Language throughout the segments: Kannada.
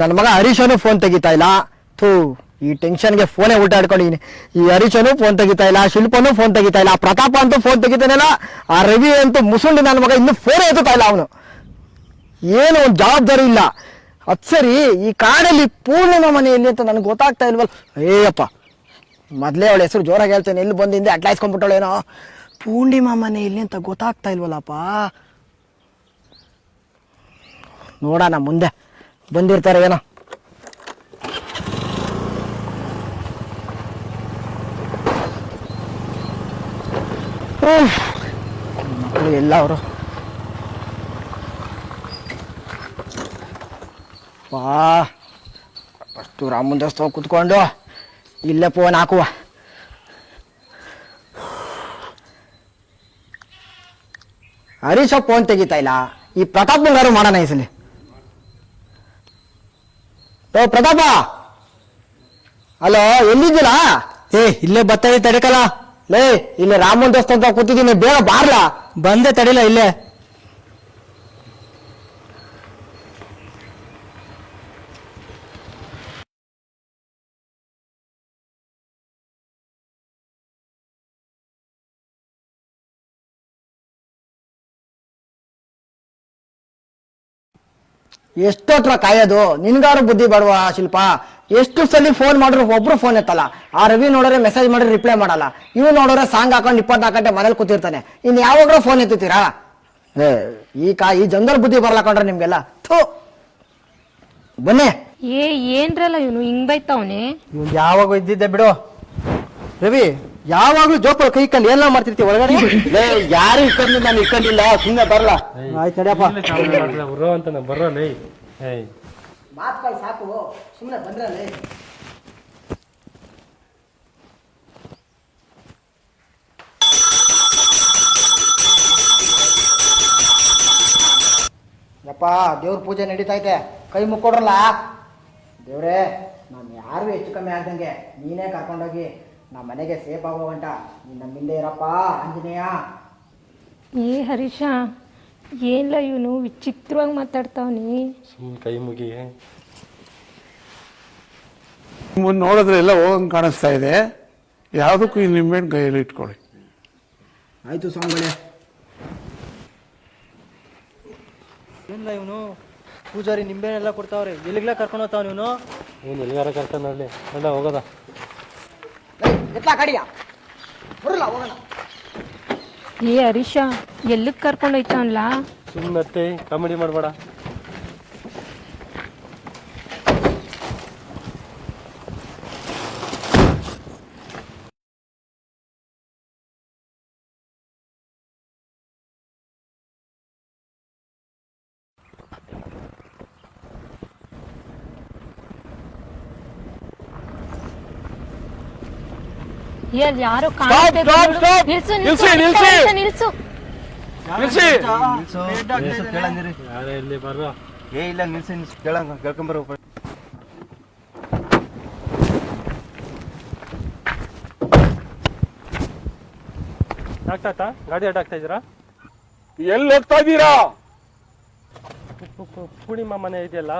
ನನ್ನ ಮಗ ಹರೀಶನು ಫೋನ್ ತೆಗಿತಾ ಇಲ್ಲ. ಥೂ, ಈ ಟೆನ್ಷನ್ಗೆ ಫೋನೇ ಊಟ ಆಡ್ಕೊಂಡಿದ್ದೀನಿ ಈ ಹರೀಶನು ಫೋನ್ ತೆಗಿತಾ ಇಲ್ಲ, ಶಿಲ್ಪನು ಫೋನ್ ತೆಗಿತಾ ಇಲ್ಲ ಆ ಪ್ರತಾಪ ಅಂತೂ ಫೋನ್ ತೆಗಿತಾನೆಲ್ಲ ಆ ರವಿ ಅಂತೂ ಮುಸುಂಡಿ ನನ್ನ ಮಗ ಇನ್ನೂ ಫೋನೇ ಎತ್ತುತ್ತಾ ಇಲ್ಲ ಅವನು. ಏನು ಒಂದು ಜವಾಬ್ದಾರಿ ಇಲ್ಲ. ಅದು ಸರಿ, ಈ ಕಾಡಲ್ಲಿ ಪೂರ್ಣಿಮಾ ಮನೆ ಎಲ್ಲಿ ಅಂತ ನನಗೆ ಗೊತ್ತಾಗ್ತಾ ಇಲ್ವಲ್ಲ? ಏಯಪ್ಪ ಮೊದಲೇ ಅವಳ ಹೆಸರು ಜೋರಾಗಿ ಹೇಳ್ತೇನೆ, ಎಲ್ಲಿ ಬಂದಿಂದ ಅಟ್ಲಾಯಿಸ್ಕೊಂಡ್ಬಿಟ್ಟವಳೇನೋ ಪೂರ್ಣಿಮಾ ಮನೆ ಇಲ್ಲಿ ಅಂತ ಗೊತ್ತಾಗ್ತಾ ಇಲ್ವಲ್ಲಪ್ಪ? ನೋಡೋಣ ಮುಂದೆ. ಬಂದಿರ್ತಾರೆ ಏನೋ. ಮಕ್ಕಳು ಎಲ್ಲ ಅವರು. ವಾ. ಅಷ್ಟು ರಾಮನ್ ದೇವಸ್ಥಾನ ಕುತ್ಕೊಂಡು, ಇಲ್ಲೇ ಫೋನ್ ಹಾಕುವ ಹರೀಶ ಫೋನ್ ತೆಗಿತಾ ಇಲ್ಲ. ಈ ಪ್ರತಾಪ್ ಬಂಗಾರು ಮಾಡೋಣ ಈ ಸಲ. ಓ ಪ್ರತಾಪ! ಹಲೋ ಎಲ್ಲಿದ್ದೀರಾ? ಏ ಇಲ್ಲೇ ಬತ್ತಾಯಿ ತಡಿಕಲ್ಲ. ಲೇ ಇಲ್ಲಿ ರಾಮನ್ ಅಂತ ಕೂತಿದ್ದೀನಿ ಬೇಗ ಬಾರ್ಲಾ? ಬಂದೆ ತಡಿಲ್ಲ ಇಲ್ಲೇ. ಎಷ್ಟೊತ್ರ ಕಾಯೋದು? ನಿನ್ಗಾರು ಬುದ್ಧಿ ಬೇಡವಾ ಶಿಲ್ಪ. ಎಷ್ಟು ಸಲ ಫೋನ್ ಮಾಡಿದ್ರು ಒಬ್ರು ಫೋನ್ ಎತ್ತಲ್ಲ. ಆ ರವಿ ನೋಡಿದ್ರೆ ಮೆಸೇಜ್ ಮಾಡಿದ್ರೆ ರಿಪ್ಲೈ ಮಾಡಲ್ಲ. ಇವ್ ನೋಡಿದ್ರೆ ಸಾಂಗ್ ಹಾಕೊಂಡು ಇಪ್ಪತ್ನಾಲ್ಕು ಗಂಟೆ ಮನೇಲಿ ಕೂತಿರ್ತಾನೆ. ಇನ್ ಯಾವಾಗ್ಲೂ ಫೋನ್ ಎತ್ತುತ್ತೀರಾ ಏ ಈ ಕಾ ಈ ಜನರ ಬುದ್ಧಿ ಬರಲ್ಲ ಕಂಡ್ರೆ ನಿಮ್ಗೆಲ್ಲ. ಥೂ. ಬನ್ನಿ. ಏ ಏನ್ರಲ್ಲ ಇವನು? ಹಿಂಗ್ ಬೈತಾವನೆ? ಇವ್ ಯಾವಾಗ ಇದ್ದಿದ್ದೆ ಬಿಡು. ರವಿ ಯಾವಾಗ್ಲೂ ಜೋಪಾಲ ಕೈ ಕಂಡು ಎಲ್ಲ ಮಾಡ್ತಿರ್ತೀವಿ ಒಳಗಡೆ? ಯಾರು ಇಟ್ಕೊಂಡು ನಾನು ಇಕ್ಕಂಡಿಲ್ಲ ಸುಮ್ಮನೆ ಬರಲ್ಲ ಆಯ್ತು ನಡಿಯಪ್ಪ ಬರೋ ಅಂತ ನಾನು ಮಾತುಗಳು ಸಾಕು ಸುಮ್ಮನೆ ಬಂದ್ರಲ್ಲ ಯಪ್ಪ ದೇವ್ರ ಪೂಜೆ ನಡೀತೈತೆ ಕೈ ಮುಕ್ಕೊಡ್ರಲ್ಲ? ದೇವ್ರೇ ನಾನು ಯಾರು ಹೆಚ್ಚು ಕಮ್ಮಿ ಆಗ್ದಂಗೆ ನೀನೇ ಕರ್ಕೊಂಡೋಗಿ ನಮ್ಮ ಮನೆಗೆ ಸೇಫ್ ಆಗೋ ಗಂಟ ನೀನು ನಮ್ಮ ಹಿಂದೆ ಇರಪ್ಪ ಆಂಜನೇಯ. ಏ ಹರೀಶ ಏನಿಲ್ಲ ಇವನು ವಿಚಿತ್ರವಾಗಿ ಮಾತಾಡ್ತಾವನಿ? ಸುಮ್ಮನೆ ಕೈ ಮುಗಿ. ಮುಂದೆ ನೋಡಿದ್ರೆ ಎಲ್ಲ ಹೋಗಂಗೆ ಕಾಣಿಸ್ತಾ ಇದೆ. ಯಾವುದಕ್ಕೂ ಈ ನಿಂಬೆಹಣ್ಣು ಕೈಯಲ್ಲಿ ಇಟ್ಕೊಳ್ಳಿ. ಆಯಿತು ಸ್ವಾಮಿಗಳೇ. ಏನಿಲ್ಲ ಇವನು? ಪೂಜಾರಿ ನಿಂಬೆನೆಲ್ಲ ಕೊಡ್ತಾವ್ರಿ. ಎಲ್ಲಿಗೆಲ್ಲ ಕರ್ಕೊಂಡು ಹೋಗ್ತಾವ ನೀವು ಏನು ಎಲ್ಲಿಗಾರ ಕರ್ಕೊಂಡು ಅಲ್ಲಿ ಎಲ್ಲ ಹೋಗೋದ. ಎತ್ಲಾ ಕಡಿಯ ಬರಲ್ಲ ಹೋಗೋಣ ಏ ಹರೀಶ ಎಲ್ಲಿಗೆ ಕರ್ಕೊಂಡು ಹೋಯ್ತಾವನ್ಲ ಸುಮ್ಮನೆ ಅತ್ತೆ ಕಾಮಿಡಿ ಮಾಡಬೇಡ ಏ ಅಲ್ಲಿ ಯಾರೋ ಕಾಣ್ತಾ ಇದ್ದಾರೆ stop, ನೋಡು. stop. ನಿಲ್ಸು ನಿಲ್ಸಿ, ನಿಲ್ಸು ನಿಲ್ಸಿ. ನಿಲ್ಸು, ನಿಲ್ಸು. ನಿಲ್ಸಿ. ಯಾರೇ ಇಲ್ಲಿ ಬರ್ರೋ ಏ ಇಲ್ಲ ನಿಲ್ಸಿ ನಿಲ್ಸಿ. ಕೇಳಂಗ ಕೇಳ್ಕೊಂಬರ ಆಗ್ತಾಯ್ತಾ ಗಾಡಿ ಅಡ್ಡ ಆಗ್ತಾ ಇದ್ದೀರಾ? ಎಲ್ಲಿ ಹೋಗ್ತಾ ಇದೀರಾ ಪು- ಪು- ಪೂರ್ಣಿಮಾ ಮನೆ ಇದೆಯಲ್ಲ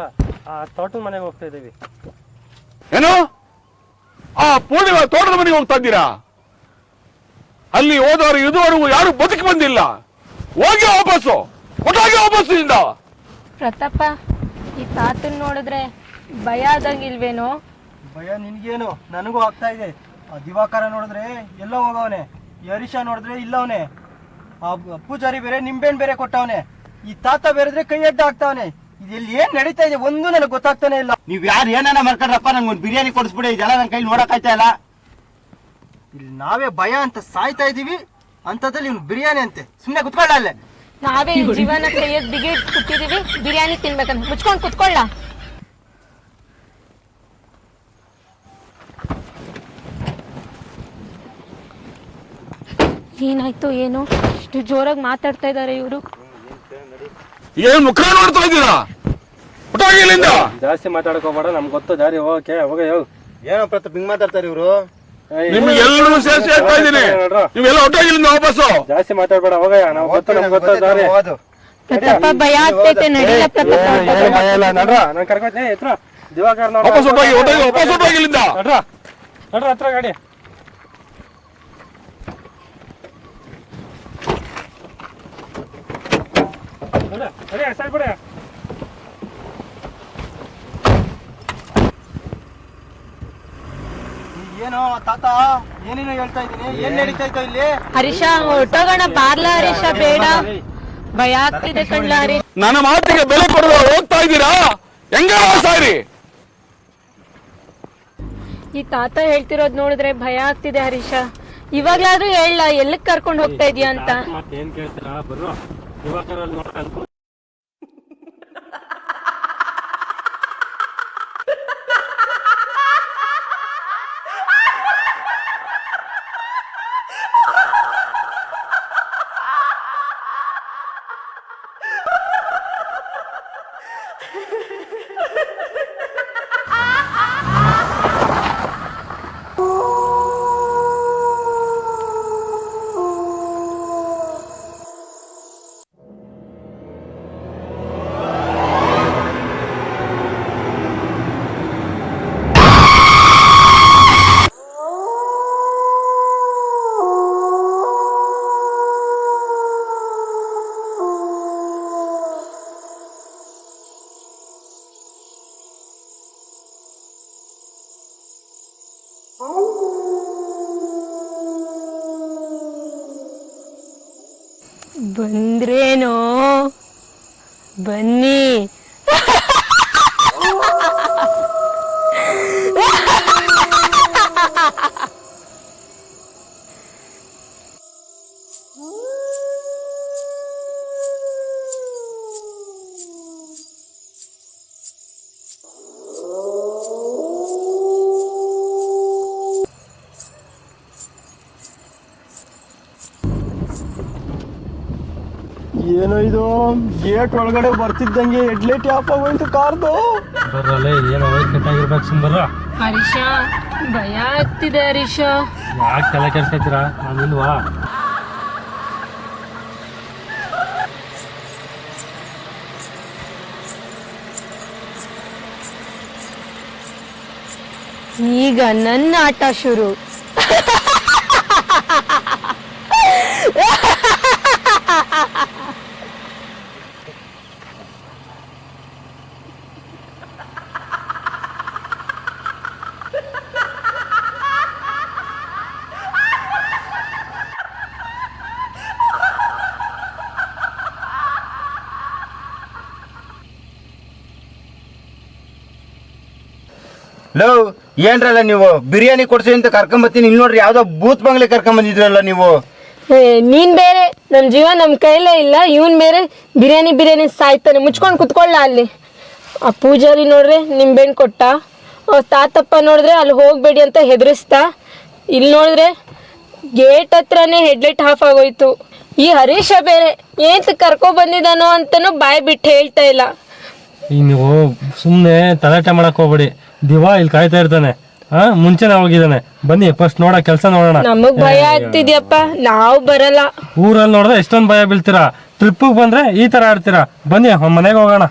ಆ ತೋಟದ ಮನೆಗೆ ಹೋಗ್ತಾ ಇದೀವಿ ಏನು? ಆ ಪೂರ್ಣಿಮಾ ತೋಟದ ಮನೆಗೆ ಹೋಗ್ತಾ ಇದ್ದೀರಾ ಅಲ್ಲಿ ಹೋದವರು ಇದುವರೆಗೂ ಯಾರು ಬದುಕಿ ಬಂದಿಲ್ಲ. ಹೋಗಿ ವಾಪಸ್ಸು. ಒಟ್ಟಾಗಿ ವಾಪಸ್ಸು ಇಂದ ಪ್ರತಾಪ ಈ ತಾತನ್ ನೋಡಿದ್ರೆ ಭಯ ಆದಂಗಿಲ್ವೇನೋ ಭಯ ನಿನ್ಗೇನು? ನನಗೂ ಆಗ್ತಾ ಇದೆ. ಆ ದಿವಾಕರ ನೋಡಿದ್ರೆ ಎಲ್ಲ ಹೋಗವನೆ. ಈ ಹರೀಶ ನೋಡಿದ್ರೆ ಇಲ್ಲವನೆ ಆ ಪೂಜಾರಿ ಬೇರೆ ನಿಂಬೆಹಣ್ಣು ಬೇರೆ ಕೊಟ್ಟವನೆ. ಈ ತಾತ ಬೇರೆದ್ರೆ ಕೈ ಅಡ್ಡ ಆಗ್ತಾವನೆ ಇದೆಲ್ಲಿ ಏನ್ ನಡೀತಾ ಇದೆ ಒಂದು ನನಗೆ ಗೊತ್ತಾಗ್ತಾನೆ ಇಲ್ಲ. ನೀವ್ ಯಾರು ಏನಾನ ಮಾಡ್ಕೊಂಡ್ರಪ್ಪ ನಂಗೆ ಒಂದು ಬಿರಿಯಾನಿ ಕೊಡಿಸ್ಬಿಡಿ ಇದೆಲ್ಲ ನನ್ನ ಕೈಲಿ ನೋಡಕ್ಕಾಯ್ತಾ ಇಲ್ಲ? ಇಲ್ಲಿ ನಾವೇ ಭಯ ಅಂತ ಸಾಯ್ತಾ ಇದೀವಿ ಅಂತದಲ್ಲಿ ಇವ್ನು ಬಿರಿಯಾನಿ ಅಂತೆ. ಸುಮ್ನೆ ಕುತ್ಕೊಳ್ಳ ಅಲ್ಲೇ. ನಾವೇ ಈ ಜೀವನ ಕೈಯದ್ ಬಿಗಿ ಕುಟ್ಟಿದೀವಿ ಬಿರಿಯಾನಿ ತಿನ್ಬೇಕಂತ. ಮುಚ್ಕೊಂಡ್ ಕುತ್ಕೊಳ್ಳ. ಏನಾಯ್ತು ಏನು? ಇಷ್ಟು ಜೋರಾಗಿ ಮಾತಾಡ್ತಾ ಇದಾರೆ ಇವರು. ಏನ್ ಮುಖ ನೋಡ್ತಾ ಇದ್ದೀರಾ? ಹೊಟ್ಟೋಗಿ ಇಲ್ಲಿಂದ ಜಾಸ್ತಿ ಮಾತಾಡ್ಕೋಬೇಡ ಹೋಗ್ಬೇಡ ನಮ್ಗೆ ಗೊತ್ತು ದಾರಿ ಓಕೆ ಹೋಗ ಯೋ ಏನೋ ಪ್ರತಿ ಹಿಂಗ್ ಮಾತಾಡ್ತಾರೆ ಇವ್ರು? ನಿಮ್ಗೆ ಎಲ್ಲರೂ ಸೇರಿಸಿ ಹೇಳ್ತಾ ಇದ್ದೀನಿ. ನೀವೆಲ್ಲ ಹೊಟ್ಟೋಗಿ ಇಲ್ಲಿಂದ ವಾಪಸ್ಸು. ಜಾಸ್ತಿ ಮಾತಾಡ್ಬೇಡ ಹೋಗಯ್ಯ ನಾವು ಗೊತ್ತು ನಮ್ಗೆ ಗೊತ್ತ ದಾರಿ ಹೋಗೋದು ಪ್ರತಾಪ ಭಯ ಆಗ್ತೈತೆ ನಡಿಲ ಪ್ರತಾಪ ಏನು ಭಯ ಇಲ್ಲ ನಡ್ರ. ನಾನು ಕರ್ಕೊತೀನಿ ಎತ್ರ. ದಿವಾಕರ್ ನೋಡ್ರ. ವಾಪಸ್ ಹೊಟ್ಟೋಗಿ ಹೊಟ್ಟೋಗಿ ವಾಪಸ್ ಹೊಟ್ಟೋಗಿ ಇಲ್ಲಿಂದ ನಡ್ರ ನಡ್ರ ಹತ್ರ ಗಾಡಿ. ನಡಿ, ಸೈಡ್ ಬಿಡಿ. ಏನೋ ತಾತ ಏನೇನೋ ಹೇಳ್ತಾ ಇದ್ದೀನಿ? ಏನ್ ನಡೀತಾ ಇತ್ತು ಇಲ್ಲಿ? ಹರೀಶ ಹೊಟ್ಟೋಗೋಣ. ಪಾರ್ಲ ಹರೀಶ ಬೇಡ. ಭಯ ಆಗ್ತಿದೆ ಕಣ್ಲ ಹರೀಶ ನನ್ನ ಮಾತಿಗೆ ಬೆಲೆ ಕೊಡದ ಹೋಗ್ತಾ ಇದ್ದೀರಾ? ಹೆಂಗ ಸಾರಿ ಈ ತಾತ ಹೇಳ್ತಿರೋದ್ ನೋಡಿದ್ರೆ ಭಯ ಆಗ್ತಿದೆ ಹರೀಶ. ಇವಾಗ್ಲಾದ್ರೂ ಹೇಳ ಎಲ್ಲಿಗ್ ಕರ್ಕೊಂಡ್ ಹೋಗ್ತಾ ಇದೀಯ ಅಂತ. ಮತ್ತೇನ್ ಕೇಳ್ತೀರಾ? ಬರ್ರು ದಿವಾಕರ್ ಅಲ್ಲಿ ನೋಡ್ರ ಬಂದ್ರೇನೋ ಬನ್ನಿ. ಏನೋ ಇದು ಗೇಟ್ ಒಳಗಡೆ ಬರ್ತಿದ್ದಂಗೆ ಎಡ್ಲೇಟ್ ಆಫ್ ಆಗೋಯ್ತು ಕಾರ್ದು. ಬರಲ್ಲ ಏನೋ ಕೆಟ್ಟಾಗಿರ್ಬೇಕು ಬರ್ರ. ಹರೀಶ ಭಯ ಆಗ್ತಿದೆ ಹರೀಶ. ಯಾಕೆ ತಲೆ ಕೆಡ್ಸ್ಕೊತೀರಾ? ನಾನು ಇಲ್ವಾ ಈಗ ನನ್ನ ಆಟ ಶುರು. ಲೋ ಏನ್ರಲ್ಲ ನೀವು? ಬಿರಿಯಾನಿ ಕೊಡ್ಸಿ ಅಂತ ಕರ್ಕೊಂಬತ್ತೀನಿ. ಇಲ್ಲಿ ನೋಡ್ರಿ ಯಾವ್ದೋ ಬೂತ್ ಬಂಗ್ಲೆ ಕರ್ಕೊಂಬಂದಿದ್ರಲ್ಲ ನೀವು. ಏ, ನೀನ್ ಬೇರೆ. ನಮ್ ಜೀವ ನಮ್ ಕೈಲೇ ಇಲ್ಲ. ಇವನ್ ಬೇರೆ. ಬಿರಿಯಾನಿ ಬಿರಿಯಾನಿ ಸಾಯ್ತಾನೆ. ಮುಚ್ಕೊಂಡ್ ಕುತ್ಕೊಳ್ಳ ಅಲ್ಲಿ. ಆ ಪೂಜಾರಿ ನೋಡ್ರಿ ನಿಂಬೆಹಣ್ಣು ಕೊಟ್ಟ. ತಾತಪ್ಪ ನೋಡಿದ್ರೆ ಅಲ್ಲಿ ಹೋಗ್ಬೇಡಿ ಅಂತ ಹೆದರಿಸ್ತಾ. ಇಲ್ಲಿ ನೋಡಿದ್ರೆ ಗೇಟ್ ಹತ್ರನೇ ಹೆಡ್ಲೈಟ್ ಹಾಫ್ ಆಗೋಯ್ತು. ಈ ಹರೀಶ ಬೇರೆ ಏಂತ ಕರ್ಕೊ ಬಂದಿದಾನೋ ಅಂತನೂ ಬಾಯ್ ಬಿಟ್ಟು ಹೇಳ್ತಾ ಇಲ್ಲ. ಸುಮ್ನೆ ನೀವು ಸುಮ್ಮನೆ ತಲಾಟೆ ಮಾಡಕ್ ಹೋಗ್ಬೇಡಿ. ದಿವಾ ಇಲ್ಲಿ ಕಾಯ್ತಾ ಇರ್ತಾನೆ. ಹಾ ಮುಂಚೆನೆ ಹೋಗಿದ್ದಾನೆ ಬನ್ನಿ ಫಸ್ಟ್ ನೋಡ ಕೆಲಸ ನೋಡೋಣ. ನಮಗ್ ಭಯ ಆಗ್ತಿದ್ಯಪ್ಪ. ನಾವು ಬರಲ್ಲ. ಊರಲ್ಲಿ ನೋಡಿದ್ರೆ ಎಷ್ಟೊಂದು ಭಯ ಬೀಳ್ತೀರಾ? ಟ್ರಿಪ್ ಬಂದ್ರೆ ಈ ತರ ಆಡ್ತೀರಾ? ಬನ್ನಿ ಮನೆಗೆ ಹೋಗೋಣ.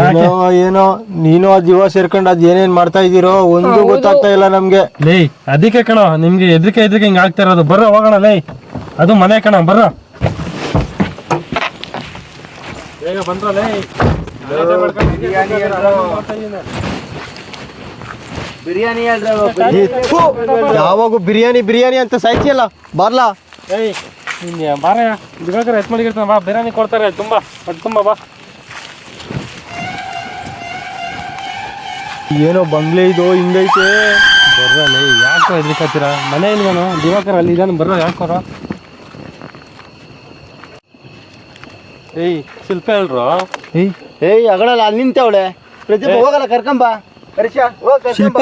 ಏನೋ ಏನೋ ನೀನು ಆ ಜೀವ ಸೇರ್ಕೊಂಡು ಅದ್ ಏನೇನ್ ಮಾಡ್ತಾ ಇದೀರೋ ಒಂದು ಗೊತ್ತಾಗ್ತಾ ಇಲ್ಲ ನಮ್ಗೆ. ಲೇ ಅದಕ್ಕೆ ಕಣ ನಿಮ್ಗೆ ಎದ್ರಿಕೆ ಎದ್ರಿಕೆ ಹಿಂಗ್ ಆಗ್ತಾ ಇರೋದು. ಬರ್ರ ಹೋಗೋಣ ಲೇ ಅದು ಮನೆ ಕಣ ಬರ್ರ. ಬೇಗ ಬಂದ್ರ ಲೇ ಬಿರಿಯಾನಿ ಯಾವಾಗೂ ಬಿರಿಯಾನಿ ಬಿರಿಯಾನಿ ಅಂತ ಸಾಯ್ತಿಯಲ್ಲ ಬರ್ಲಾ. ಏಯ್ ನಿನ್ನೆ ಬಾರ. ದಿವಾಕರ್ ಎತ್ ಮಾಡಿರ್ತಾನೆ ಬಾ ಬಿರಿಯಾನಿ ಕೊಡ್ತಾರೆ ತುಂಬಾ ಅದು ತುಂಬಾ ಬಾ. ಏನೋ ಬಂಗ್ಲೆ ಇದು ಹಿಂಗೈತೆ. ಬರ್ರ ಯಾಕೆ ಯಾಕೋ ಎದ್ರಿಕತ್ತೀರಾ? ಮನೆ ನಾನು ದಿವಾಕರ ಅಲ್ಲಿ ಇದನ್ನು ಬರ್ರ ಯಾಕೋರ ಏಯ್ ಶಿಲ್ಪ ಹೇಳ್ರು. ಏಯ್. ಏಯ್ ಅಗಳಲ್ಲ ಅಲ್ಲಿ ನಿಂತವಳೆ ಪ್ರದೀಪ್ ಹೋಗಲ್ಲ ಕರ್ಕೊಂಬ. ಶಿಲ್ಪ?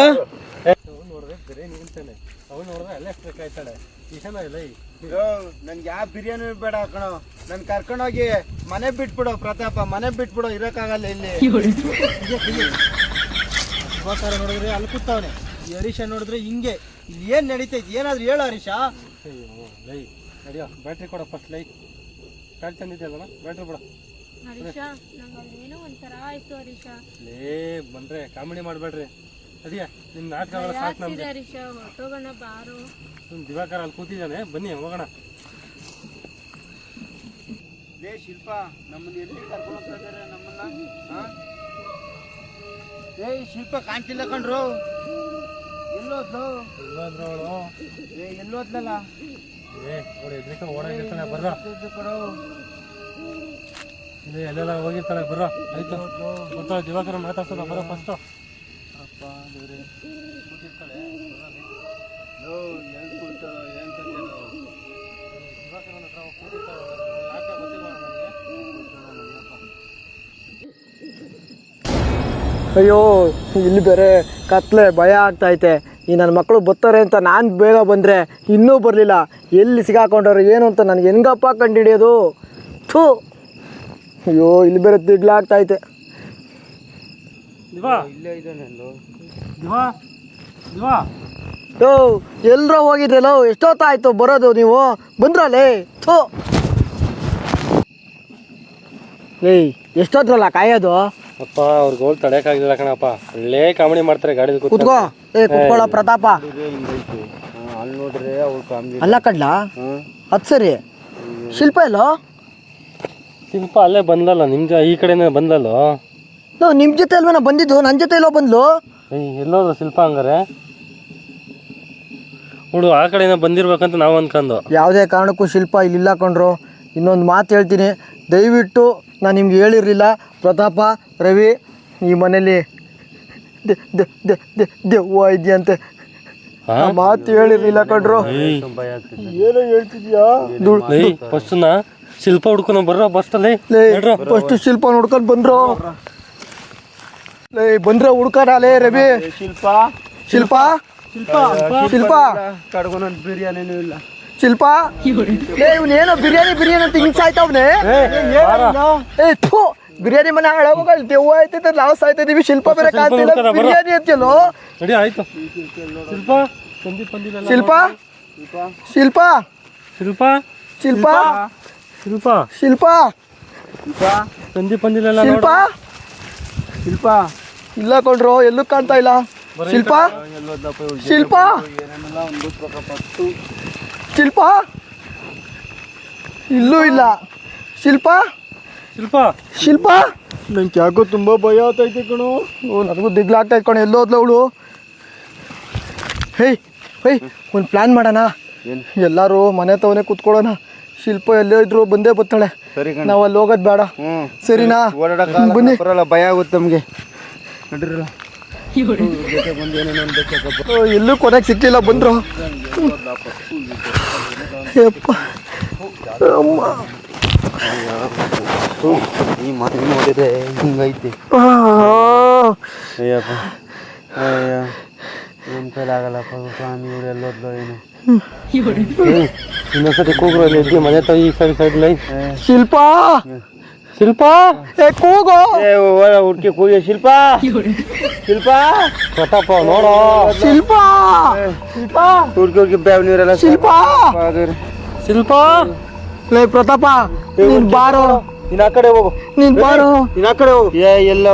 ನನ್ಗೆ ಯಾವ ಬಿರಿಯಾನಿ ಬೇಡ ಕಣೋ. ನನ್ ಕರ್ಕೊಂಡೋಗಿ ಮನೆ ಬಿಟ್ಬಿಡು ಪ್ರತಾಪ. ಮನೆ ಬಿಟ್ಬಿಡು ಇರಕ್ಕಾಗಲ್ಲ ಇಲ್ಲಿ. ದಿವಾಕರ ನೋಡಿದ್ರೆ ಅಲ್ಲಿ ಕೂತವನೆ. ಈ ಹರೀಶ ನೋಡಿದ್ರೆ ಹಿಂಗೆ. ಇಲ್ಲಿ ಏನ್ ನಡೀತೈತಿ? ಏನಾದ್ರು ಹೇಳು ಹರೀಶ. ಅಯ್ಯೋ ಲೈ. ನಡಿಯೋ ಬ್ಯಾಟ್ರಿ ಕೊಡ ಫಸ್ಟ್ ಲೈ. ಗಾಡಿ ತಂದಿದ್ಯಲ್ವ ಬ್ಯಾಟ್ರಿ ಬಿಡ ಹರೀಶ ನಂಗೆ ಅದೇನೋ ಒಂಥರ ಆಯ್ತು ಹರೀಶ. ಲೇ ಬಂದ್ರೆ ಕಾಮಿಡಿ ಮಾಡ್ಬೇಡ್ರಿ. ಅದೇ ನಿಮ್ ನಾಟಕಗಳ ಸಾಕು ನಮ್ಗೆ. ಹರೀಶ ಹೊಟ್ಟೋಗೋಣ ಬಾರು. ಸುಮ್ ದಿವಾಕರ್ ಅಲ್ಲಿ ಕೂತಿದ್ದಾನೆ ಬನ್ನಿ ಹೋಗೋಣ. ಲೇ ಶಿಲ್ಪ ನಮ್ಮನ್ನ ಎಲ್ಲಿ ಕರ್ಕೊಂಡು ಹೋಗ್ತಾ ಇದಾರೆ ನಮ್ಮನ್ನ. ಹಾ? ಏ ಶಿಲ್ಪ ಕಾಣ್ತಿಲ್ಲ ಕಣ್ರು. ಎಲ್ಲೋದ್ಲು? ಏ ಎಲ್ಲೋದ್ಲಲ್ಲ? ಏ ಅವ್ರು ಎದ್ರಿಕ ಓಡಾಗಿರ್ತಾನೆ ಬರ್ರ ಇದು ಕೊಡು ಇಲ್ಲಿ ಎಲ್ಲೆಲ್ಲ ಹೋಗಿರ್ತಾಳೆ ಬರೋ ಆಯ್ತು. ದಿವಾಕರ ಮಾತಾಡ್ಸೋದ ಬರೋ ಫಸ್ಟ್ ಅಪ್ಪ ದೇವ್ರೆ. ಏನ್ ಹತ್ರ ಕೂತಿರ್ತಾಳೆ. ಯಾಕೆ? ಅಯ್ಯೋ ಇಲ್ಲಿ ಬೇರೆ ಕತ್ಲೆ ಭಯ ಆಗ್ತೈತೆ ಈ ನನ್ನ ಮಕ್ಕಳು ಬರ್ತಾರೆ ಅಂತ ನಾನು ಬೇಗ ಬಂದರೆ ಇನ್ನೂ ಬರಲಿಲ್ಲ. ಎಲ್ಲಿ ಸಿಗಾಕೊಂಡವ್ರು ಏನು ಅಂತ ನನಗೆ ಹೆಂಗಪ್ಪ ಕಂಡುಹಿಡಿಯೋದು ಥೂ. ಅಯ್ಯೋ ಇಲ್ಲಿ ಬೇರೆ ದಿವಾ. ಐತೆ ಯೋ ಎಲ್ಲರೂ ಹೋಗಿದ್ರಲ್ಲೋ ಎಷ್ಟೊತ್ತಾಯ್ತು ಬರೋದು ನೀವು? ಬಂದ್ರಲ್ಲೇ? ಥೋ. ಏಯ್ ಎಷ್ಟೊತ್ತಲ್ಲ ಕಾಯೋದು? ಅಪ್ಪ ಅವ್ರ ಗೋಲ್ ತಡೆಯಕ್ಕಾಗಿಲ್ಲ ಕಣಪ್ಪ. ಒಳ್ಳೆ ಕಾಮಿಡಿ ಮಾಡ್ತಾರೆ ಗಾಡಿ ಕುತ್ಕೋ. ಏ ಕುತ್ಕೊಳ್ಳೋ ಪ್ರತಾಪ. ಅಲ್ಲಿ ನೋಡ್ರೆ ಅಲ್ಲ ಕಡ್ಲ? ಹತ್ ಅದು ಸರಿ. ಶಿಲ್ಪ ಎಲ್ಲೋ? ಶಿಲ್ಪ ಅಲ್ಲೇ ಬಂದಲ್ಲ ನಿಮ್ ಜ- ಈ ಕಡೆನೇ ಬಂದಲ್ಲೋ? ನಾವು ನಿಮ್ಮ ಜೊತೆ ಅಲ್ವೇನ ಬಂದಿದ್ದು ನನ್ನ ಜೊತೆ ಎಲ್ಲೋ ಬಂದ್ಲು? ಏಯ್ ಎಲ್ಲೋದು ಶಿಲ್ಪ ಹಂಗಾರೆ? ಹುಡು ಆ ಕಡೆನೇ ಬಂದಿರ್ಬೇಕಂತ ನಾವು ಅನ್ಕೊಂಡು ಯಾವುದೇ ಕಾರಣಕ್ಕೂ ಶಿಲ್ಪ ಇಲ್ಲಿ ಇಲ್ಲ ಕಣ್ರು. ಇನ್ನೊಂದು ಮಾತು ಹೇಳ್ತೀನಿ. ದಯವಿಟ್ಟು ನಾನು ನಿಮ್ಗೆ ಹೇಳಿರಲಿಲ್ಲ. ಪ್ರತಾಪ ರವಿ ಈ ಮನೇಲಿ ದೆ- ದೆ- ದೆ- ದೆ- ದೆವ್ವ ಇದೆಯಂತೆ? ಆ ಮಾತು ಹೇಳಿರ್ಲಿಲ್ಲ ಕಣ್ರು. ಏಯ್. ಏನೋ ಹೇಳ್ತಿದ್ಯಾ? ದುಡ್ಡು ಏಯ್ ಫಸ್ಟ್ನ ಶಿಲ್ಪ ಹುಡ್ಕೊಂಡು ಬರ್ರೋ ಬಸ್ಟಲ್ಲಿ ಫಸ್ಟ್ ಶಿಲ್ಪ ನೋಡ್ಕೊಂಡು ಬಂದ್ರು. ಲೇ ಬಂದ್ರೆ ಹುಡ್ಕಾರ ಲೇ ರವಿ. ಶಿಲ್ಪ. ಶಿಲ್ಪ. ಶಿಲ್ಪ. ಶಿಲ್ಪ. ಕಡ್ಕೊಂಡ್ ಬಿರಿಯಾನಿನೂ ಇಲ್ಲ. ಶಿಲ್ಪ. ಲೇ ಇವನೇನೋ ಬಿರಿಯಾನಿ ಬಿರಿಯಾನಿ ಅಂತ ಹಿಂಗ್ ಸಾಯ್ತವ್ನೆ ಏ ಥು. ಬಿರಿಯಾನಿ ಮನೆ ಹಾಳಾಗೋಗ ಅಲ್ಲಿ ದೆವ್ವ ಆಯ್ತೈತೆ ನಾವು ಸಾಯ್ತಾ ಇದೀವಿ ಶಿಲ್ಪ ಬೇರೆ ಕಾಣ್ತಿಲ್ಲ. ಬಿರಿಯಾನಿ ಅಂತೀಯಲ್ಲೋ? ನಡಿ ಆಯ್ತು. ಶಿಲ್ಪ. ಶಿಲ್ಪ? ಶಿಲ್ಪ? ಶಿಲ್ಪ? ಶಿಲ್ಪ. ಶಿಲ್ಪ. ಶಿಲ್ಪ. ಸಂದೀಪ್ ಬಂದಿಲ್ಲ ಶಿಲ್ಪ. ಶಿಲ್ಪ. ಇಲ್ಲ ಕೊಂಡ್ರು ಎಲ್ಲೂ ಕಾಣ್ತಾ ಇಲ್ಲ. ಶಿಲ್ಪ. ಶಿಲ್ಪ. ಏನೇನೆಲ್ಲ ಒಂದು ಗೊತ್ತಬೇಕಪ್ಪ ಶಿಲ್ಪ. ಇಲ್ಲೂ ಇಲ್ಲ. ಶಿಲ್ಪ. ಶಿಲ್ಪ. ಶಿಲ್ಪ. ನಂಗೆ ಯಾಕೋ ತುಂಬ ಭಯ ಆಗ್ತೈತೆ ಕಣೋ. ಓ ನನಗೂ ದಿಗ್ಲಾಗ್ತೈತೆ ಕಣೋ ಎಲ್ಲೋದ್ಲ ಅವಳು. ಹೇಯ್ ಹೇಯ್ ಒಂದು ಪ್ಲ್ಯಾನ್ ಮಾಡೋಣ. ಎಲ್ಲರೂ ಮನೆ ತವನೇ ಕೂತ್ಕೊಳ್ಳೋಣ. ಶಿಲ್ಪ ಎಲ್ಲೋ ಇದ್ರು ಬಂದೇ ಬರ್ತಾಳೆ. ಸರಿ ಕಣ್. ನಾವು ಅಲ್ಲಿ ಹೋಗೋದು ಬೇಡ. ಹ್ಮ್. ಸರಿನಾ? ಓಡಾಡಕ್ಕಾಗಲ್ಲ ಬನ್ನಿ. ಬರಲ್ಲ ಭಯ ಆಗುತ್ತೆ ನಮ್ಗೆ. ಅನ್ಬೇಕಪ್ಪ ಓ, ಎಲ್ಲೂ ಕೊನೆಗೆ ಸಿಕ್ಲಿಲ್ಲ ಬಂದ್ರು. ಯಪ್ಪ. ಅಮ್ಮ. ಈ ಮಾತು ನೋಡಿದ್ರೆ ಹಿಂಗೈತಿ. ಆ. ಅಯ್ಯಪ್ಪ. ಅಯ್ಯ. ನಮ್ಮ ಕೈಲಿ ಆಗಲ್ಲಪ್ಪ ಸ್ವಾಮಿ ಇವ್ರು ಎಲ್ಲೋದ್ಲೋ ಏನು? ಇನ್ನೊಂದ್ಸತಿ ಕೂಗ್ರು ಅಲ್ಲಿ ಮನೆ ತಾವ ಈ ಸೈಡ್ ಸೈಡ್ ಲೈ ಶಿಲ್ಪ! ಶಿಲ್ಪ! ಏ ಕೂಗು! ಏ ಹುಡ್ಕಿ ಕೂಗಿ ಶಿಲ್ಪ! ಶಿಲ್ಪ! ಕೊಟ್ಟಪ್ಪ ನೋಡೋ. ಶಿಲ್ಪ! ಶಿಲ್ಪ! ಹುಡ್ಕಿ ಹುಡ್ಕಿ ಬ್ಯಾವ್ ನೀರೆಲ್ಲ ಶಿಲ್ಪ! ಶಿಲ್ಪ! ಲೈ ಪ್ರತಾಪ ನೀನ್ ಬಾರೋ. ನೀನ್ ಆ ಕಡೆ ಹೋಗು. ನೀನ್ ಬಾರೋ. ನೀನ್ ಆ ಕಡೆ ಹೋಗು. ಏ ಎಲ್ಲ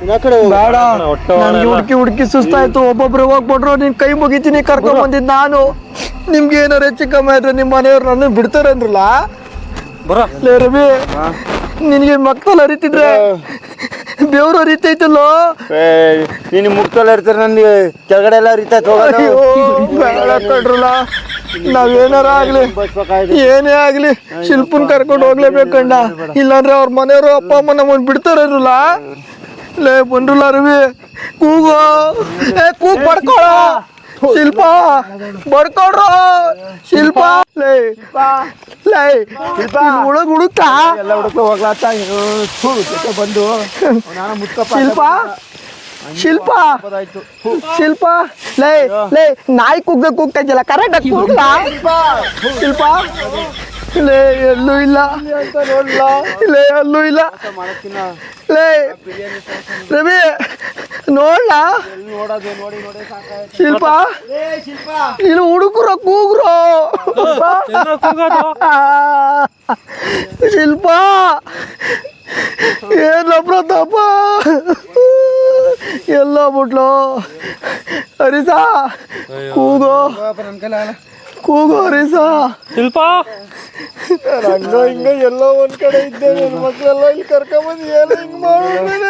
ನೀನ್ ಆ ಕಡೆ ಹೋಗು. ಬೇಡ. ಹೊಟ್ಟೆ ನನ್ಗೆ ಹುಡುಕಿ ಹುಡುಕಿ ಸುಸ್ತಾಯ್ತು. ಒಬ್ಬೊಬ್ರು ಹೋಗ್ಬಿಟ್ರು ನಿನ್ ಕೈ ಮುಗಿತೀನಿ ಕರ್ಕೊಂಡ್ ಬಂದಿದ್ ನಾನು. ನಿಮ್ಗೆ ಏನಾರ ಹೆಚ್ಚು ಕಮ್ಮಿ ಆದ್ರೆ ನಿಮ್ಮ ಮನೆಯವ್ರು ನನ್ನ ಬಿಡ್ತಾರೆ ಅಂದ್ರಲ್ಲ ಬರ ರವಿ ನಿನಗೆ ಮಕ್ಕಳು ಅರಿತಿದ್ರೆ ಬೆವ್ರು ಹರಿತೈತಲ್ಲೋ ಏ ನೀನು ಮುಕ್ತಲ್ಲ ಇರ್ತಾರೆ ನನಗೆ ಕೆಳಗಡೆ ಎಲ್ಲ ಅರಿತೈತೆ ಹೋಗೋದು ಬೇಡ ಕಣ್ರಲ್ಲ. ನಾವೇನಾರ ಆಗ್ಲಿ ಏನೇ ಆಗ್ಲಿ ಶಿಲ್ಪನ್ ಕರ್ಕೊಂಡು ಹೋಗ್ಲೇಬೇಕಂಡ ಇಲ್ಲಾಂದ್ರೆ ಅವ್ರ ಮನೆಯವರು ಅಪ್ಪ ಅಮ್ಮ ನಮ್ಮನ್ ಬಿಡ್ತಾರಲ್ಲ ಲೇ ಬಂದ್ರಲ್ಲ ರವಿ ಕೂಗೋ. ಏ ಕೂಗ್ ಬಡ್ಕೊಳ. ಶಿಲ್ಪ ಬಡ್ಕೊಡ್ರು. ಶಿಲ್ಪ. ಲೇ ಲೇ ಹುಡುಗ ಹುಡುಕ್ತಾ? ಎಲ್ಲ ಹೋಗ್ಲಾತ ಬಂದು. ಶಿಲ್ಪ. ಶಿಲ್ಪ! ಶಿಲ್ಪ! ಲೇ ಲೇ ನಾಯಿ ಕುಗ್ಗ ಕೂಗ್ತಾ ಇದೆಯಲ್ಲ ಕರೆಕ್ಟ್ ಆಗಿ ಕೂಗ್ಲಾ ಶಿಲ್ಪ. ಲೇ ಎಲ್ಲೂ ಇಲ್ಲ. ಲೇ ಅಲ್ಲೂ ಇಲ್ಲ. ಲೇ ರವಿ ನೋಡ್ಲಾ? ಶಿಲ್ಪ! ಇಲ್ಲಿ ಹುಡುಗರ ಕೂಗ್ರು. ಶಿಲ್ಪ! ಏನ ಪ್ರತಾಪ ಎಲ್ಲ ಬಿಟ್ಲು ಹರಿಸಾ ಕೂಗೋ ನನ್ನ ಕೈಲಾಗಲ್ಲ ಕೂಗೋ ಹರಿಸಾ ಶಿಲ್ಪ ಹಂಗ ಹಿಂಗ ಎಲ್ಲ ಒಂದ್ ಕಡೆ ಇದ್ದೆ ನನ್ನ ಮಕ್ಕಳೆಲ್ಲ ಇಲ್ಲಿ ಕರ್ಕೊಂಬಂದು ಏನು ಹಿಂಗ್ ಮಾಡೋಣ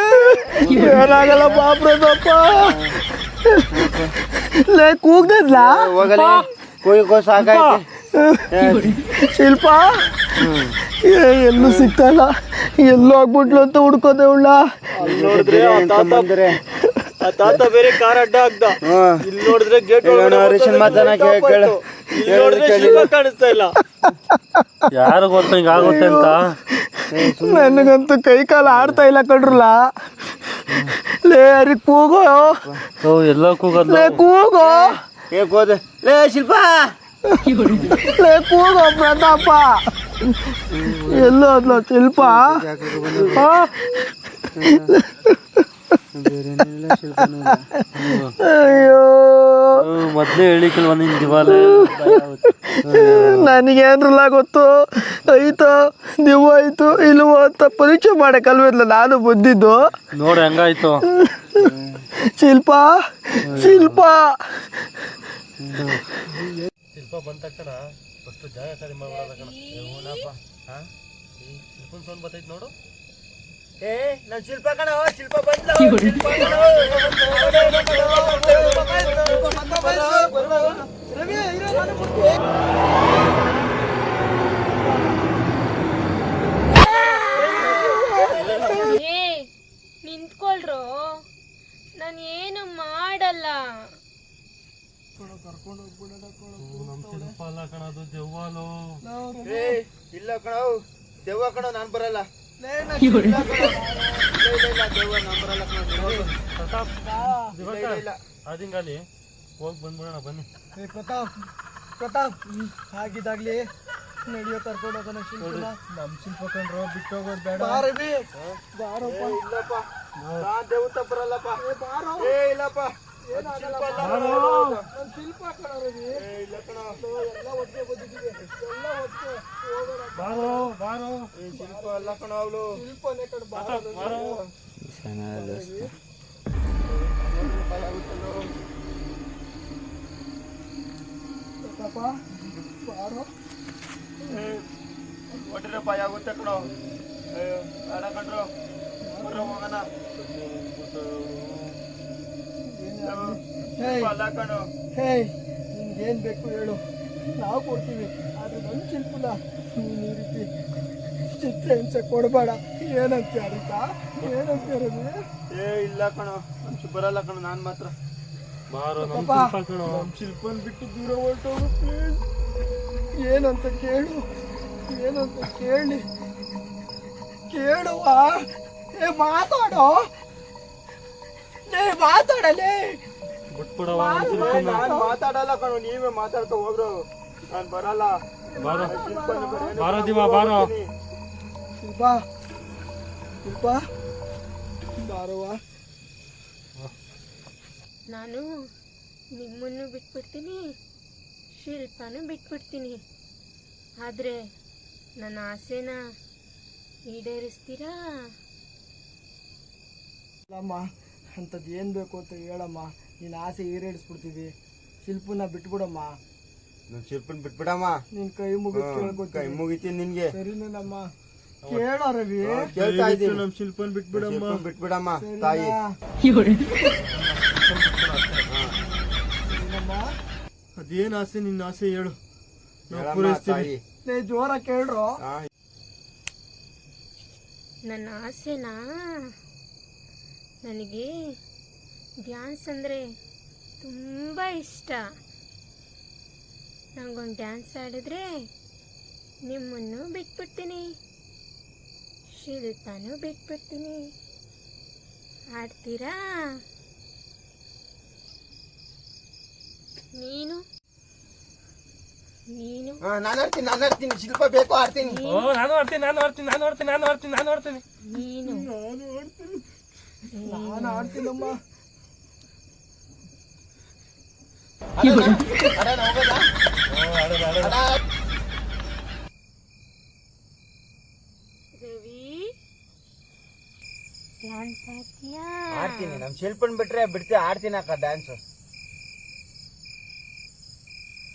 ಏನಾಗಲ್ಲ ಬಾ ಪ್ರತಾಪ ಲೇ ಕೂಗ್ದದ್ಲ ಹೋಗಲಿ ಕೂಗಿ ಕೋ ಸಾಕಾಯ್ತು ಶಿಲ್ಪ ಏ, ಎಲ್ಲೂ ಸಿಗ್ತಾ ಇಲ್ಲ. ಎಲ್ಲೂ ಆಗ್ಬಿಟ್ಲು ಅಂತ ಹುಡ್ಕೋದೆ ಉಳ್ಳ. ನೋಡಿದ್ರೆ ಆ ತಾತ ಆ ತಾತ ಬೇರೆ ಕಾರ್ ಅಡ್ಡ ಆಗ್ದ. ಇಲ್ಲಿ ನೋಡಿದ್ರೆ ಗೇಟ್ ರೇಷನ್ ಮಾತನ ಕೇಳ ಇಲ್ಲಿ ನೋಡಿದ್ರೆ ಶಿಲ್ಪ ಕಾಣಿಸ್ತಾ ಇಲ್ಲ. ಯಾರು ಗೊತ್ತ ಹಿಂಗ ಆಗುತ್ತೆ ಅಂತ? ನನಗಂತೂ ಕೈ ಕಾಲು ಆಡ್ತಾ ಇಲ್ಲ ಕಣ್ರಲ್ಲ ಲೇ ಅರಿ ಕೂಗೋ. ಓ ಎಲ್ಲ ಕೂಗೋ ಲೇ ಕೂಗೋ. ಏ ಹೋದೆ ಲೇ ಶಿಲ್ಪ. ಲೇ ಕೂಗೋ ಪ್ರತಾಪ ಎಲ್ಲೋ ಅದ್ಲ ಶಿಲ್ಪ? ಅಯ್ಯೋ. ಮೊದ್ಲೇ ಹೇಳಿಕಿಲ್ವ ನಿನ್ ದಿವಾಲ? ನನಗೇನ್ರಲ್ಲ ಗೊತ್ತು? ಐತೋ ನೀವು ಆಯ್ತು ಇಲ್ವೋ ಅಂತ ಪರೀಕ್ಷೆ ಮಾಡಕ್ಕಲ್ವಿಲ್ಲ ನಾನು ಬಂದಿದ್ದು. ನೋಡಿ ಹೆಂಗಾಯ್ತು? ಶಿಲ್ಪ ಶಿಲ್ಪ. ಶಿಲ್ಪ ಬಂದ ತಕ್ಷಣ ಫಸ್ಟ್ ಜಾಗ ಖಾಲಿ ಮಾಡ್ಬಿಡೋದ ಕಣ ಶಿಲ್ಪನ್ ಸೌಂಡ್ ಬರ್ತೈತಿ ನೋಡು. ಏ ನನ್ ಶಿಲ್ಪ ಕಣ ಶಿಲ್ಪ ಬಂದ್ಲ. ಏ ನಿಂತ್ಕೊಳ್ರು. ನಾನು ಏನು ಮಾಡಲ್ಲ. ನಮ್ ಶಿಲ್ಪ ಅಲ್ಲ ಕಣದು ದೆವ್ವಾಲು. ಏ ಇಲ್ಲ ಕಣ ದೆವ್ವ ಕಣ ನಾನ್ ಬರಲ್ಲ. ಅದಿಂಗಲ್ಲಿ ಹೋಗಿ ಬಂದ್ಬಿಡೋಣ ಬನ್ನಿ. ಏ ಪ್ರತಾಪ್ ಪ್ರತಾಪ್ ಆಗಿದ್ದಾಗ್ಲಿ ನಡೆಯೋ ಕರ್ಕೊಂಡು ಹೋಗೋಣ ಶಿಲ್ಪನ ನಮ್ ಶಿಲ್ಪ ಕಂಡ್ರು ಬಿಟ್ಟು ಹೋಗೋದು ಬೇಡ ಇಲ್ಲಪ್ಪ. ನಾನ್ ದೇವತ ಬರಲ್ಲಪ್ಪ. ಏ ಇಲ್ಲಪ್ಪ ಏ, ಬಾರೋ ಏ, ಶಿಲ್ಪ ಅಲ್ಲ ಕಣ ಅವಳು ಬಾರೋ ಒಟ್ಟಿನ ಭಯ ಆಗುತ್ತೆ ಕಣೋ ಏ, ಬೇಡ ಕಣ್ರು ಬರ್ರೋ ಹೋಗೋಣ ಶಿಲ್ಪ ಅಲ್ಲ ಕಣೋ ಹೇ. ನಿನ್ಗೇನ್ ಬೇಕು ಹೇಳು. ನಾವು ಕೊಡ್ತೀವಿ ಆದ್ರೆ ನನ್ನ ಶಿಲ್ಪನ ನೀನು ಈ ರೀತಿ ಚಿತ್ರಹಿಂಸೆ ಕೊಡಬೇಡ. ಏನಂತೀಯ ಅರಿತಾ ಏನಂತ ರವಿ? ಏ ಇಲ್ಲ ಕಣೋ. ನಾನು ಬರಲ್ಲ ಕಣೋ ನಾನು ಮಾತ್ರ. ಶಿಲ್ಪನ್ ಬಿಟ್ಟು ದೂರ ಹೊರಟೋರು ಪ್ಲೀಸ್ ಏನಂತ ಕೇಳು. ಏನಂತ ಕೇಳಿ. ಕೇಳುವ. ಏ ಮಾತಾಡೋ. ಮಾತಾಡಲೇ. ಬಿಟ್ಬಿಡವ ನಮ್ ಮಾತಾಡಲ್ಲ ಕಣೋ ನೀವೇ ಮಾತಾಡ್ತಾ ಹೋಗ್ರು. ನಾನ್ ಬರಲ್ಲ. ಬಾರೋ. ಬಾರೋ ದಿವಾ ಬಾರೋ. ಶಿಲ್ಪ. ಶಿಲ್ಪ. ಬಾರವ್ವ ನಾನು ನಿಮ್ಮನ್ನು ಬಿಟ್ಬಿಡ್ತೀನಿ ಶಿಲ್ಪನೂ ಬಿಟ್ಬಿಡ್ತೀನಿ. ಆದ್ರೆ ನನ್ನ ಆಸೆನ ಈಡೇರಿಸ್ತೀರಾ? ಅಮ್ಮ ಅಂಥದ್ದು ಏನು ಬೇಕು ಅಂತ ಹೇಳಮ್ಮ. ನಿನ್ನ ಆಸೆ ಈಡೇರಿಸ್ಬಿಡ್ತೀವಿ. ಶಿಲ್ಪನ ಬಿಟ್ಬಿಡಮ್ಮ. ನಾನು ಶಿಲ್ಪನ್ ಬಿಟ್ಬಿಡಮ್ಮ. ನಿನ್ ಕೈ ಮುಗಿದು ಕೈ ಕೇಳ್ಕೊತೀನಿ. ಮುಗಿತೀನಿ ನಿನ್ಗೆ. ಸರಿನೇನಮ್ಮ ಕೇಳ ರವಿ. ಕೇಳ್ತಾ ಇದ್ದೀನಿ. ನಮ್ ಶಿಲ್ಪನ್ ಬಿಟ್ಬಿಡಮ್ಮ. ಶಿಲ್ಪನ್ ಬಿಟ್ಬಿಡಮ್ಮ ತಾಯಿ. ಸರಿನಮ್ಮ? ಅದೇನ್ ಆಸೆ ನಿನ್ನ ಆಸೆ ಹೇಳು. ನಾವು ಹೇಳಮ್ಮ ಪೂರೈಸ್ತೀವಿ. ತಾಯಿ. ಲೇ ಜೋರ ಕೇಳ್ರೋ. ಆ, ನನ್ನ ಆಸೆನಾ? ನನಗೆ ಡ್ಯಾನ್ಸ್ ಅಂದರೆ ತುಂಬ ಇಷ್ಟ. ನನಗೊಂದು ಡ್ಯಾನ್ಸ್ ಆಡಿದ್ರೆ ನಿಮ್ಮನ್ನು ಬಿಟ್ಬಿಡ್ತೀನಿ. ಶಿಲ್ಪನೂ ಬಿಟ್ಬಿಡ್ತೀನಿ. ಆಡ್ತೀರಾ? ನೀನು? ನೀನು? ನಾನು ನಾನ್ ಆಡ್ತೀನಿ ನಾನು ಆಡ್ತೀನಿ. ಶಿಲ್ಪ ಬೇಕು ಆಡ್ತೀನಿ. ಓ ನಾನು ಆಡ್ತೀನಿ ನಾನು ಆಡ್ತೀನಿ ನಾನು ಆಡ್ತೀನಿ ನಾನು ಆಡ್ತೀನಿ ನಾನು ಆಡ್ತೀನಿ. ನೀನು? ನಾನು ಆಡ್ತೀನಮ್ಮ. ಆಡೋಣ, ಹೋಗೋದಾ? ರವಿ ಆಡ್ತೀನಿ ನಮ್ ಶಿಲ್ಪನ್ ಬಿಟ್ರೆ ಬಿಡ್ತೀವಿ ಆಡ್ತೀನಿ ಅಕ್ಕ ಡ್ಯಾನ್ಸ್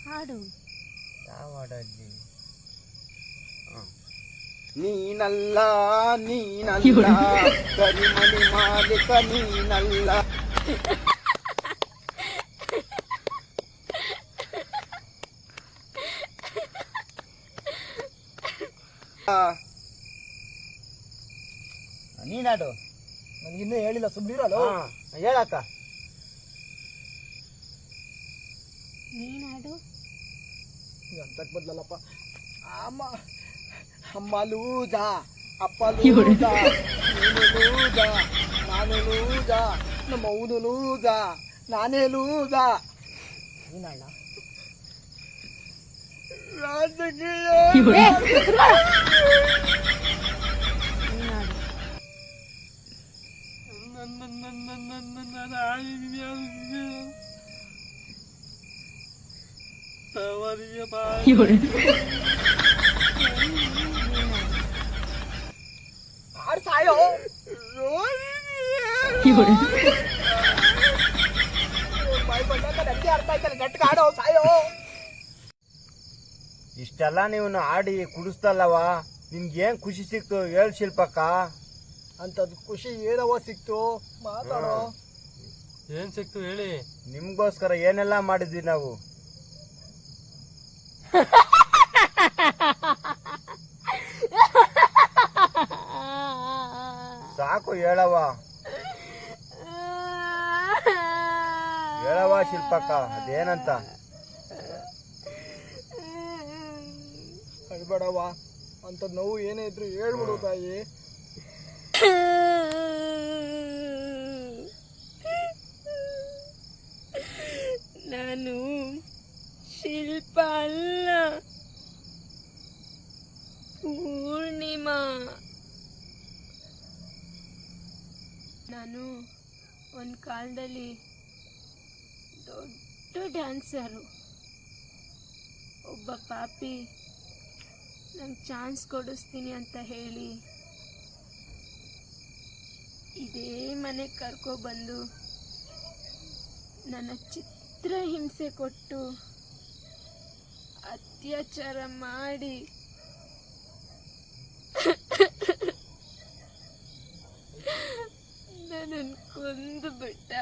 ಹಾಡು. ಯಾವ ಹಾಡಲ್ಲಿ ನೀನಲ್ಲ ನೀನಲ್ಲ. ಕರಿಮನಿ ಮಾಲೀಕ ನೀನಲ್ಲ. ನೀನಾಡು? ನನಗಿನ್ನೂ ಹೇಳಿಲ್ಲ ಸುಮ್ಮನಿರಲ್ಲ ಹೇಳಕ್ಕ. ನೀನಾಡು? ಅಂತಕ್ಕೆ ಬದಲಲ್ಲಪ್ಪ ಬದ್ಲಲ್ಲಪ್ಪ. ಅಮ್ಮ. ಅಮ್ಮ ಲೂಜ ಅಪ್ಪ ಲೂಜ ನೀನು ಲೂಜ ನಾನು ಲೂಜ ನಮ್ಮ ಅವನು ಲೂಜ ನಾನೇ ಲೂಜ ನೀನಣ್ಣ ಆಡ್ ಸಾಯೋ ಬಾಯ್ ಬಂದಾಗ ನನಗೆ ಅರ್ಥ ಇಷ್ಟೆಲ್ಲ ನೀವು ಆಡಿ ಕುಡಿಸ್ತಲ್ಲವ ನಿಮ್ಗೆ ಏನ್ ಖುಷಿ ಸಿಕ್ತು ಹೇಳ್ ಶಿಲ್ಪಕ್ಕ. ಅಂತದ್ ಖುಷಿ ಏನವ ಸಿಕ್ತು? ಮಾತಾಡೋ. ಏನ್ ಸಿಕ್ತು ಹೇಳಿ? ನಿಮ್ಗೋಸ್ಕರ ಏನೆಲ್ಲ ಮಾಡಿದ್ವಿ ನಾವು? ಸಾಕು ಹೇಳವ ಹೇಳವ ಶಿಲ್ಪಕ್ಕ ಅದೇನಂತ? ಅಳ್ಬೇಡವ ಅಂತ ನೋವು ಏನೇ ಇದ್ರು ಹೇಳ್ಬಿಡು ತಾಯಿ. ನಾನು ಶಿಲ್ಪ ಅಲ್ಲ. ಪೂರ್ಣಿಮಾ. ನಾನು ಒಂದು ಕಾಲದಲ್ಲಿ ದೊಡ್ಡ ಡ್ಯಾನ್ಸರು. ಒಬ್ಬ ಪಾಪಿ ನಂಗೆ ಚಾನ್ಸ್ ಕೊಡಿಸ್ತೀನಿ ಅಂತ ಹೇಳಿ ಇದೇ ಮನೆಗೆ ಕರ್ಕೊಬಂದು ನನ್ನ ಚಿತ್ರ ಹಿಂಸೆ ಕೊಟ್ಟು ಅತ್ಯಾಚಾರ ಮಾಡಿ ನನ್ನನ್ನು ಕೊಂದು ಬಿಟ್ಟ.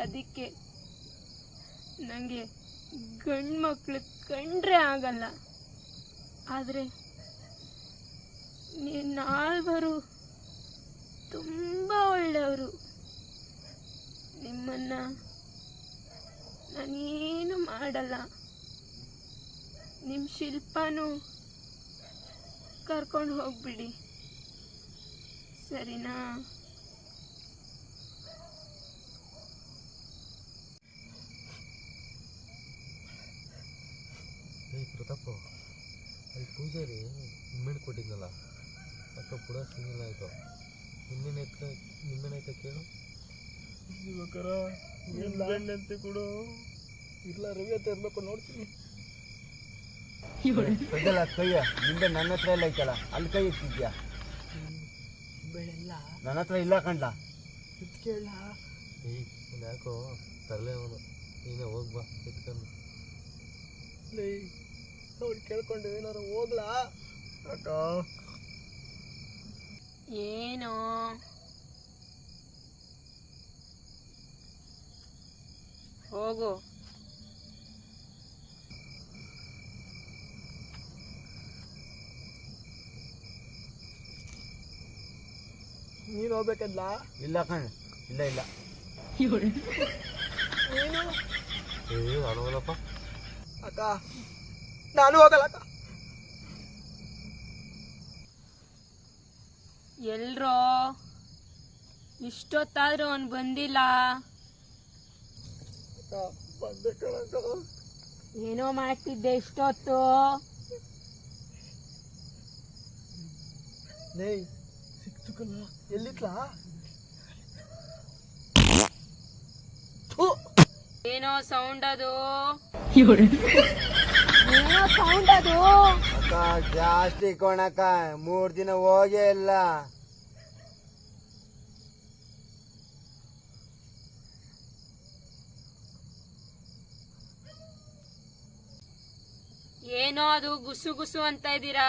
ಅದಕ್ಕೆ ನನಗೆ ಗಂಡು ಮಕ್ಕಳು ಕಂಡ್ರೆ ಆಗಲ್ಲ. ಆದರೆ ನಾಲ್ವರು ತುಂಬ ಒಳ್ಳೆಯವರು. ನಿಮ್ಮನ್ನು ನಾನೇನು ಮಾಡಲ್ಲ. ನಿಮ್ಮ ಶಿಲ್ಪನೂ ಕರ್ಕೊಂಡು ಹೋಗ್ಬಿಡಿ. ಸರಿನಾ? ಏ ಪ್ರತಾಪ ಅಲ್ಲಿ ಪೂಜಾರಿ ನಿಮ್ಮೆಣ್ಣು ಕೊಟ್ಟಿದ್ನಲ್ಲ? ಅಕ್ಕ ಕೂಡ ಸಿಂಗಲ್ ಆಯಿತು. ನಿನ್ನೆನೈತ ನಿಮ್ಮೆಣ್ಣೈತ ಕೇಳು. ಅಂತೆ ಕೊಡು. ಇಲ್ಲ ರವಿ ಅಂತ ಇರಬೇಕು ನೋಡ್ತೀನಿ. ಕೈಯಲ್ಲ ಕೈಯ. ನಿಂಬೆ ನನ್ನ ಹತ್ರ ಎಲ್ಲ ಐತಲ್ಲ ಅಲ್ಲಿ ಕೈ ಇಟ್ಟಿದ್ಯಾ? ಬೆಳೆಲ್ಲ. ನನ್ನ ಹತ್ರ ಇಲ್ಲ ಕಂಡ ಕೇಳ ಏಯ್ ಅವ್ನು ಯಾಕೋ ತರಲೆ ಅವನು ನೀನೇ ಹೋಗ್ಬಾ ಎತ್ಕೊಂಡು. ಅವ್ರು ಕೇಳ್ಕೊಂಡು ಏನಾರು ಹೋಗ್ಲಾ? ಅಕ್ಕ ಏನೋ? ಹೋಗು. ನೀನು ಹೋಗ್ಬೇಕಲ್ಲ ಇಲ್ಲ ಕಣ್ ಇಲ್ಲ ಇಲ್ಲ. ನೀನು? ಏ ನಾನು ಹೋಗಲ್ಲಪ್ಪ ಅಕ್ಕ ನಾನು ಹೋಗಲ್ಲ ಅಕ್ಕ. ಎಲ್ರೋ ಇಷ್ಟೊತ್ತಾದ್ರೂ ಅವನು ಬಂದಿಲ್ಲ? ಅಕ್ಕ ಬಂದೆ ಕಣಕ್ಕ ಏನೋ ಮಾಡ್ತಿದ್ದೆ ಇಷ್ಟೊತ್ತು. ಎಲ್ಲಿತ್ಲಾ ಏನೋ ಸೌಂಡ್ ಅದು. ಸೌಂಡ್ ಅದು. ಅಕ್ಕ ಜಾಸ್ತಿ ಕೊಣಕ ಮೂರ್ ದಿನ ಹೋಗೇ ಇಲ್ಲ. ಏನೋ ಅದು ಗುಸು ಗುಸು ಅಂತ ಇದ್ದೀರಾ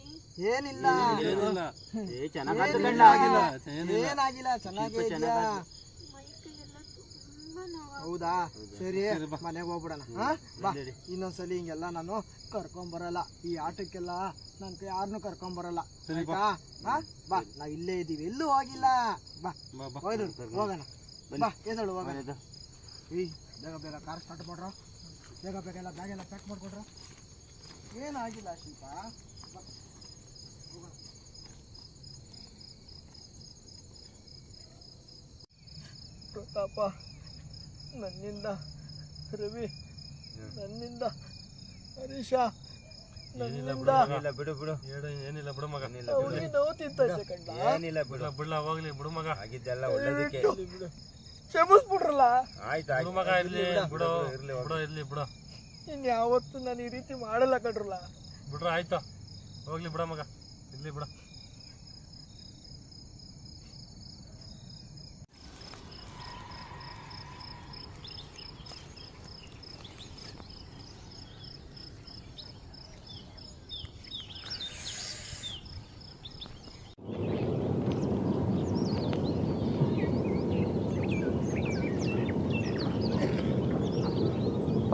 ಏನಿಲ್ಲ. ಏ ಏನಿಲ್ಲ. ಏನಾಗಿಲ್ಲ ಚೆನ್ನಾಗೇ ಇದೆಯಾ? ಹೌದಾ? ಸರಿ ಮನೆಗೆ ಹೋಗ್ಬಿಡೋಣ. ಬಾ. ಇನ್ನೊಂದ್ಸಲಿ ಹಿಂಗೆಲ್ಲ ನಾನು ಕರ್ಕೊಂಬರಲ್ಲ. ಈ ಆಟಕ್ಕೆಲ್ಲ ನನ್ ಯಾರನ್ನು ಕರ್ಕೊಂಬರಲ್ಲ. ಆಯ್ತಾ? ಹಾ ಬಾ. ನಾವು ಇಲ್ಲೇ ಇದ್ದೀವಿ ಎಲ್ಲೂ ಹೋಗಿಲ್ಲ. ಬಾ. ಹೋಯ್ರು ಹೋಗೋಣ. ಬಾ ಎದಳು ಹೋಗೋಣ. ಈ ಬೇಗ ಬೇಗ ಕಾರ್ ಸ್ಟಾರ್ಟ್ ಮಾಡ್ರ ಬೇಗ ಬೇಗ ಎಲ್ಲ ಬ್ಯಾಗ್ ಎಲ್ಲ ಪ್ಯಾಕ್ ಮಾಡ್ಕೊಡ್ರ. ಏನಾಗಿಲ್ಲ ಶಿಲ್ಪ? ಪ್ರತಾಪ. ನನ್ನಿಂದ ರವಿ. ನನ್ನಿಂದ ಹರೀಶ. ಬಿಡು ಇಲ್ಲ ಬಿಡು ಬಿಡು. ಏನಿಲ್ಲ ಬಿಡು ಮಗ. ಅವ್ರಿಗೆ ನೋವು ತಿಂತೈತೆ ಕಂಡ ಏನಿಲ್ಲ ಬಿಡು. ಬಿಡ್ಲ ಹೋಗ್ಲಿ ಬಿಡು ಮಗ. ಆಗಿದ್ದೆಲ್ಲ ಒಳ್ಳೇದಕ್ಕೆ. ಕ್ಷಮಿಸ್ಬಿಡ್ರಲ್ಲ. ಆಯ್ತು ಬಿಡು ಮಗ ಆಯ್ತು. ಇರ್ಲಿ ಬಿಡು. ಬಿಡು ಇರ್ಲಿ ಬಿಡು ಇನ್ ಯಾವತ್ತು ನಾನು ಈ ರೀತಿ ಮಾಡಲ್ಲ ಕಡ್ರಲ್ಲ ಬಿಡ್ರ ಆಯ್ತಾ. ಹೋಗ್ಲಿ ಬಿಡ ಮಗ. ಇರ್ಲಿ ಬಿಡು.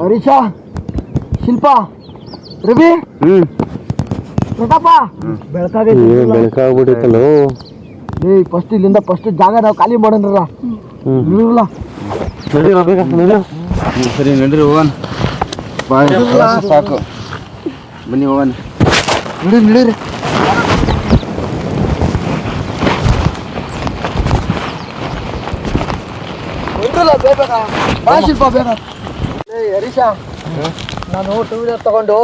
ಹರೀಶ ಶಿಲ್ಪ ರವಿ. ಪ್ರತಾಪ. ಬೆಳಕಾಗೈತಿ ಬೆಳಕಾಗ್ಬಿಟ್ಟಿತ್ತಲ್ಲ ಏ ಫಸ್ಟ್ ಇಲ್ಲಿಂದ ಫಸ್ಟ್ ಜಾಗ ನಾವು ಖಾಲಿ ಮಾಡೋಣ ಇರಲ್ಲ ಸರಿ ನಡ್ರಿ ಹೋಗೋಣ. ಸಾಕು ಬನ್ನಿ ಹೋಗೋಣ. ನಡೀರಿ ನಡೀರಿ. ಬಾ ಶಿಲ್ಪ ಏಯ್ ಹರೀಶ ನಾನು ಟೂ ವೀಲರ್ ತಗೊಂಡು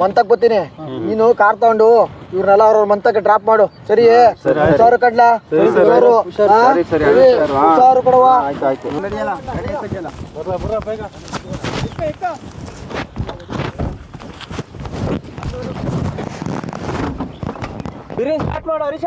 ಮಂತಕ್ ಬರ್ತೀನಿ. ನೀನು ಕಾರ್ ತಗೊಂಡು ಇವ್ರನ್ನೆಲ್ಲ ಅವ್ರ ಮಂತಕ್ಕೆ ಡ್ರಾಪ್ ಮಾಡು. ಸರಿ ಸಾವಿರ ಕಡ್ಲ. ಹುಷಾರು ಕೊಡವಾ. ಬಿರಿಯಾನಿ ಸ್ಟಾರ್ಟ್ ಮಾಡು ಹರೀಶ.